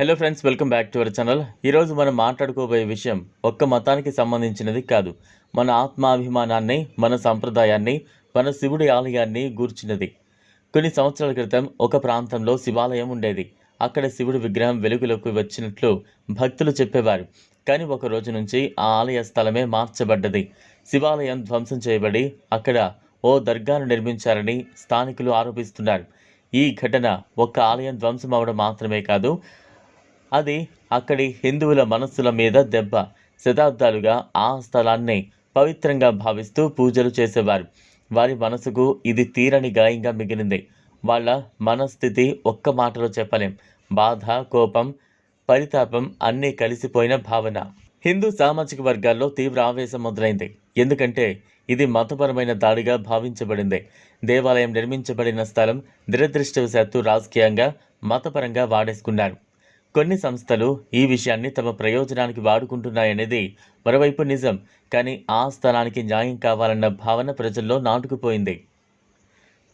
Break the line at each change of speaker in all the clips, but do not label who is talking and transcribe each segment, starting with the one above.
Hello friends welcome back to our channel ఈరోజు మనం మాట్లాడుకోబోయే విషయం ఒక్క మతానికి సంబంధించినది కాదు. మన ఆత్మాభిమానాన్ని మన సంప్రదాయాన్ని మన శివుడి ఆలయాన్ని గూర్చినది. కొన్ని సంవత్సరాల క్రితం ఒక ప్రాంతంలో శివాలయం ఉండేది. అక్కడ శివుడి విగ్రహం వెలుగులోకి వచ్చినట్లు భక్తులు చెప్పేవారు. కానీ ఒక రోజు నుంచి ఆ ఆలయ స్థలమే మార్చబడ్డది. శివాలయం ధ్వంసం చేయబడి అక్కడ ఓ దర్గాను నిర్మించారని స్థానికులు ఆరోపిస్తున్నారు. ఈ ఘటన ఒక్క ఆలయం ధ్వంసం అవడం మాత్రమే కాదు అది అక్కడి హిందువుల మనస్సుల మీద దెబ్బ. శతాబ్దాలుగా ఆ స్థలాన్ని పవిత్రంగా భావిస్తూ పూజలు చేసేవారు. వారి మనసుకు ఇది తీరని గాయంగా మిగిలింది. వాళ్ళ మనస్థితి ఒక్క మాటలో చెప్పలేం. బాధ కోపం పరితాపం అన్నీ కలిసిపోయిన భావన. హిందూ సామాజిక వర్గాల్లో తీవ్ర ఆవేశం మొదలైంది. ఎందుకంటే ఇది మతపరమైన దాడిగా భావించబడింది. దేవాలయం నిర్మించబడిన స్థలం దురదృష్టవశాత్తు రాజకీయంగా మతపరంగా వాడేసుకున్నారు. కొన్ని సంస్థలు ఈ విషయాన్ని తమ ప్రయోజనానికి వాడుకుంటున్నాయనేది మరోవైపు నిజం. కానీ ఆ స్థలానికి న్యాయం కావాలన్న భావన ప్రజల్లో నాటుకుపోయింది.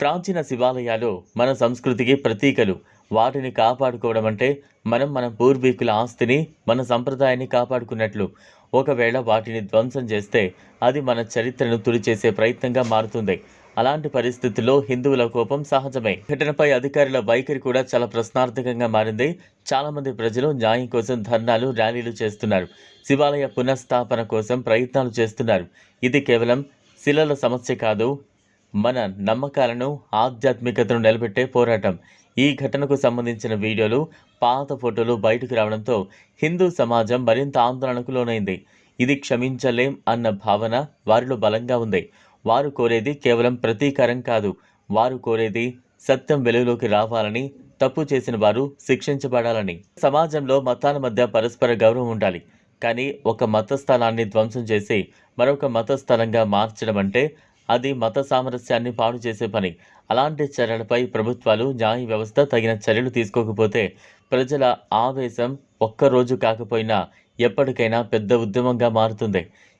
ప్రాచీన శివాలయాలు మన సంస్కృతికి ప్రతీకలు. వాటిని కాపాడుకోవడం అంటే మనం మన పూర్వీకుల ఆస్తిని మన సంప్రదాయాన్ని కాపాడుకున్నట్లు. ఒకవేళ వాటిని ధ్వంసం చేస్తే అది మన చరిత్రను తుడిచేసే ప్రయత్నంగా మారుతుంది. అలాంటి పరిస్థితుల్లో హిందువుల కోపం సహజమే. ఘటనపై అధికారుల వైఖరి కూడా చాలా ప్రశ్నార్థకంగా మారింది. చాలా మంది ప్రజలు న్యాయం కోసం ధర్నాలు ర్యాలీలు చేస్తున్నారు. శివాలయ పునఃస్థాపన కోసం ప్రయత్నాలు చేస్తున్నారు. ఇది కేవలం శిలల సమస్య కాదు. మన నమ్మకాలను ఆధ్యాత్మికతను నిలబెట్టే పోరాటం. ఈ ఘటనకు సంబంధించిన వీడియోలు పాత ఫోటోలు బయటకు రావడంతో హిందూ సమాజం మరింత ఆందోళనకు లోనైంది. ఇది క్షమించలేం అన్న భావన వారిలో బలంగా ఉంది. వారు కోరేది కేవలం ప్రతీకారం కాదు. వారు కోరేది సత్యం వెలుగులోకి రావాలని తప్పు చేసిన వారు శిక్షించబడాలని. సమాజంలో మతాల మధ్య పరస్పర గౌరవం ఉండాలి. కానీ ఒక మత స్థలాన్ని ధ్వంసం చేసి మరొక మత స్థలంగా మార్చడం అంటే అది మత సామరస్యాన్ని పాడు చేసే పని. అలాంటి చర్యలపై ప్రభుత్వాలు న్యాయ వ్యవస్థ తగిన చర్యలు తీసుకోకపోతే ప్రజల ఆవేశం ఒక్కరోజు కాకపోయినా ఎప్పటికైనా పెద్ద ఉద్యమంగా మారుతుంది.